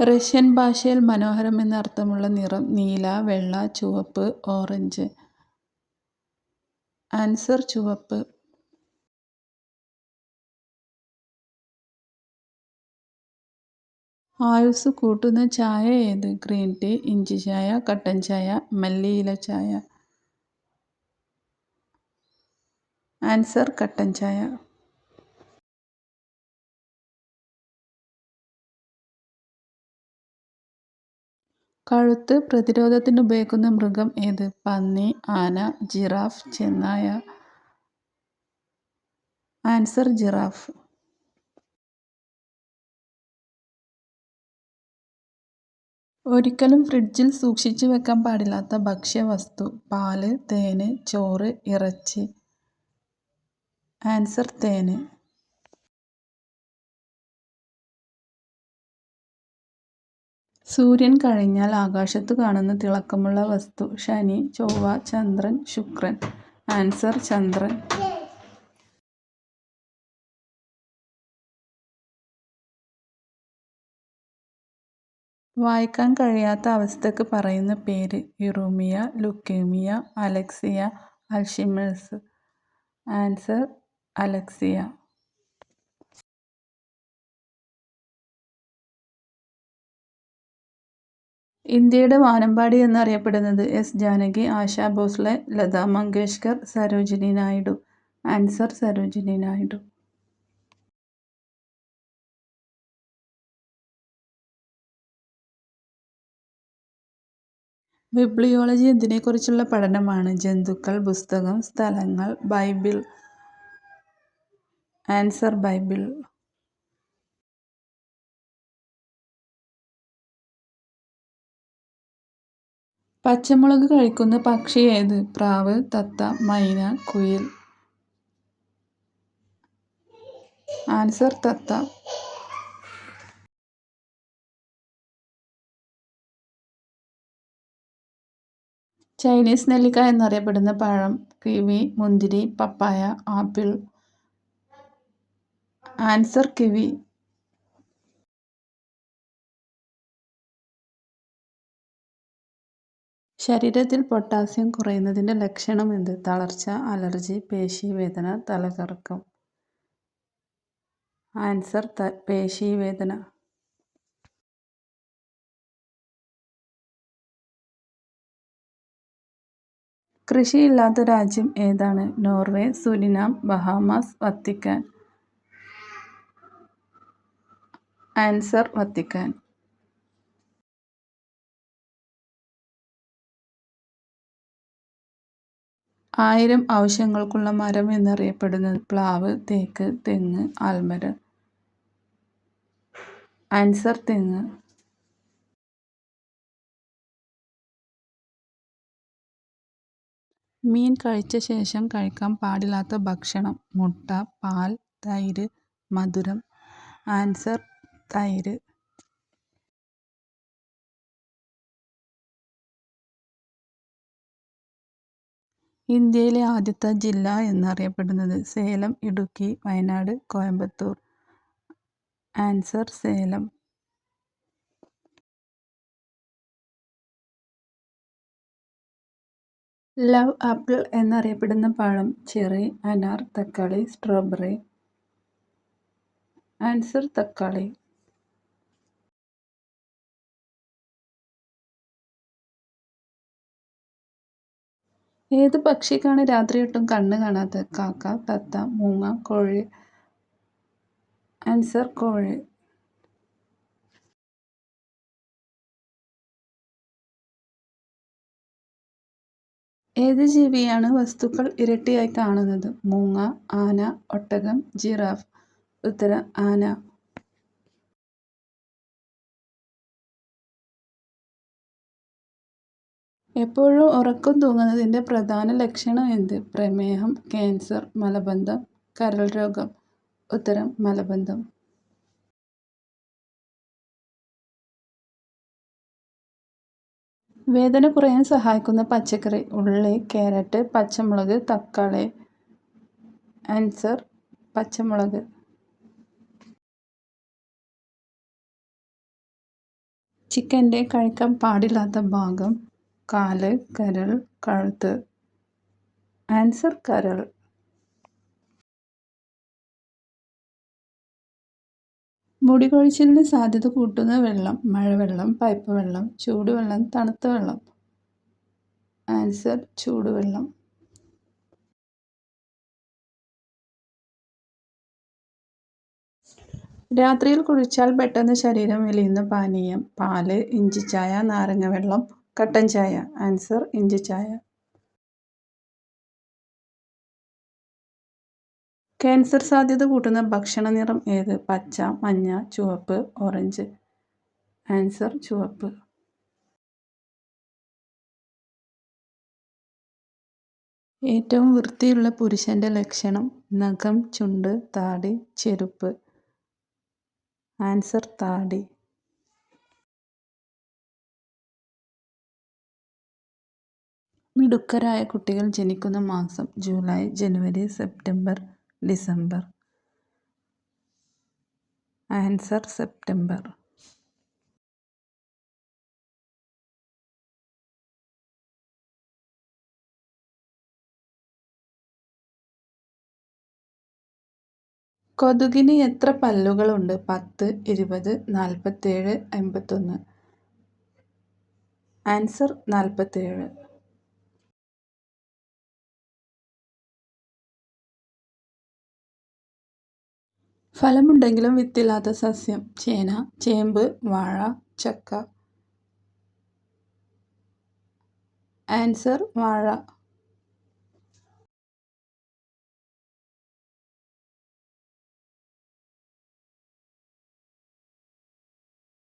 Russian ഭാഷയിൽ മനോഹരം എന്നർത്ഥമുള്ള നിറം നീല വെള്ള ചുവപ്പ് ഓറഞ്ച്. ആൻസർ ചുവപ്പ്. ആയുസ് കൂട്ടുന്ന ചായ ഏത്? ഗ്രീൻ ടീ ഇഞ്ചി ചായ കട്ടൻ ചായ മല്ലിയില ചായ. ആൻസർ കട്ടൻ ചായ. കഴുത്ത് പ്രതിരോധത്തിന് ഉപയോഗിക്കുന്ന മൃഗം ഏത്? പന്നി ആന ജിറാഫ് ചെന്നായ. Answer giraffe. ഒരിക്കലും ഫ്രിഡ്ജിൽ സൂക്ഷിച്ചു വെക്കാൻ പാടില്ലാത്ത ഭക്ഷ്യവസ്തു പാൽ തേന് ചോറ് ഇറച്ചി. ആൻസർ തേന്. സൂര്യൻ കഴിഞ്ഞാൽ ആകാശത്ത് കാണുന്ന തിളക്കമുള്ള വസ്തു ശനി ചൊവ്വ ചന്ദ്രൻ ശുക്രൻ. ആൻസർ ചന്ദ്രൻ. വായിക്കാൻ കഴിയാത്ത അവസ്ഥക്ക് പറയുന്ന പേര് uraemia leukaemia alexia Alzheimer's. Answer alexia. ഇന്ത്യയുടെ വാനമ്പാടി എന്നറിയപ്പെടുന്നത് S Janaki Asha Bhosle Lata Mangeshkar Sarojini Naidu. Answer Sarojini Naidu. Bibliology എന്തിനെക്കുറിച്ചുള്ള പഠനമാണ്? ജന്തുക്കൾ പുസ്തകം സ്ഥലങ്ങൾ ബൈബിൾ. Answer Bible. പച്ചമുളക് കഴിക്കുന്ന പക്ഷി ഏത്? പ്രാവ് തത്ത മൈന കുയിൽ. ആൻസർ തത്ത. ചൈനീസ് നെല്ലിക്ക എന്നറിയപ്പെടുന്ന പഴം കിവി മുന്തിരി പപ്പായ ആപ്പിൾ. Answer kiwi. ശരീരത്തിൽ പൊട്ടാസ്യം കുറയുന്നതിന്റെ ലക്ഷണം എന്ത്? തളർച്ച അലർജി പേശിവേദന തലകറക്കം. ആൻസർ പേശീവേദന. കൃഷിയില്ലാത്ത രാജ്യം ഏതാണ്? Norway Suriname Bahamas Vatican. Answer Vatican. ആയിരം ആവശ്യങ്ങൾക്കുള്ള മരം എന്നറിയപ്പെടുന്നത് പ്ലാവ് തേക്ക് തെങ്ങ് ആൽമരം. ആൻസർ തെങ്ങ്. മീൻ കഴിച്ച ശേഷം കഴിക്കാൻ പാടില്ലാത്ത ഭക്ഷണം മുട്ട പാൽ തൈര് മധുരം. ആൻസർ തൈര്. ഇന്ത്യയിലെ ആദ്യത്തെ ജില്ല എന്നറിയപ്പെടുന്നത് Salem Idukki Wayanad Coimbatore. Answer Salem. Love apple എന്നറിയപ്പെടുന്ന പഴം ചെറി അനാർ തക്കാളി സ്ട്രോബെറി. ആൻസർ തക്കാളി. ഏത് പക്ഷിക്കാണ് രാത്രി രാത്രിയൊട്ടും കണ്ണ് കാണാത്തത് കാക്ക തത്ത മൂങ്ങ കോഴി ആൻസർ കോഴി. ഏത് ജീവിയാണ് വസ്തുക്കൾ ഇരട്ടിയായി കാണുന്നത്? മൂങ്ങ ആന ഒട്ടകം ജിറാഫ്. ഉത്തരം ആന. എപ്പോഴും ഉറക്കം തൂങ്ങുന്നതിന്റെ പ്രധാന ലക്ഷണം എന്ത്? പ്രമേഹം ക്യാൻസർ മലബന്ധം കരൾ രോഗം. ഉത്തരം മലബന്ധം. വേദന കുറയാൻ സഹായിക്കുന്ന പച്ചക്കറി ഉള്ളി കാരറ്റ് പച്ചമുളക് തക്കാളി. ആൻസർ പച്ചമുളക്. ചിക്കന്റെ കഴിക്കാൻ പാടില്ലാത്ത ഭാഗം. കാൽ കരൾ കഴുത്ത്. ആൻസർ കരൾ. മുടി കൊഴിച്ചിലിന് സാധ്യത കൂട്ടുന്ന വെള്ളം മഴവെള്ളം പൈപ്പ് വെള്ളം ചൂടുവെള്ളം തണുത്ത വെള്ളം. ആൻസർ ചൂടുവെള്ളം. രാത്രിയിൽ കുഴിച്ചാൽ പെട്ടെന്ന് ശരീരം വലിയുന്ന പാനീയം പാൽ ഇഞ്ചിച്ചായ നാരങ്ങ വെള്ളം കട്ടൻ ചായ ആൻസർ ഇഞ്ചി ചായ. ക്യാൻസർ സാധ്യത കൂട്ടുന്ന ഭക്ഷണ നിറം ഏത്? പച്ച മഞ്ഞ ചുവപ്പ് ഓറഞ്ച്. ആൻസർ ചുവപ്പ്. ഏറ്റവും വൃത്തിയുള്ള പുരുഷന്റെ ലക്ഷണം നഖം ചുണ്ട് താടി ചെരുപ്പ്. ആൻസർ താടി. മിടുക്കരായ കുട്ടികൾ ജനിക്കുന്ന മാസം July January September December. Answer September. കൊതുകിന് എത്ര പല്ലുകളുണ്ട്? പത്ത് ഇരുപത് നാൽപ്പത്തേഴ് എൺപത്തൊന്ന്. ആൻസർ നാൽപ്പത്തേഴ് ഫലമുണ്ടെങ്കിലും വിത്തില്ലാത്ത സസ്യം. ചേന ചേമ്പ് വാഴ ചക്ക. ആൻസർ വാഴ.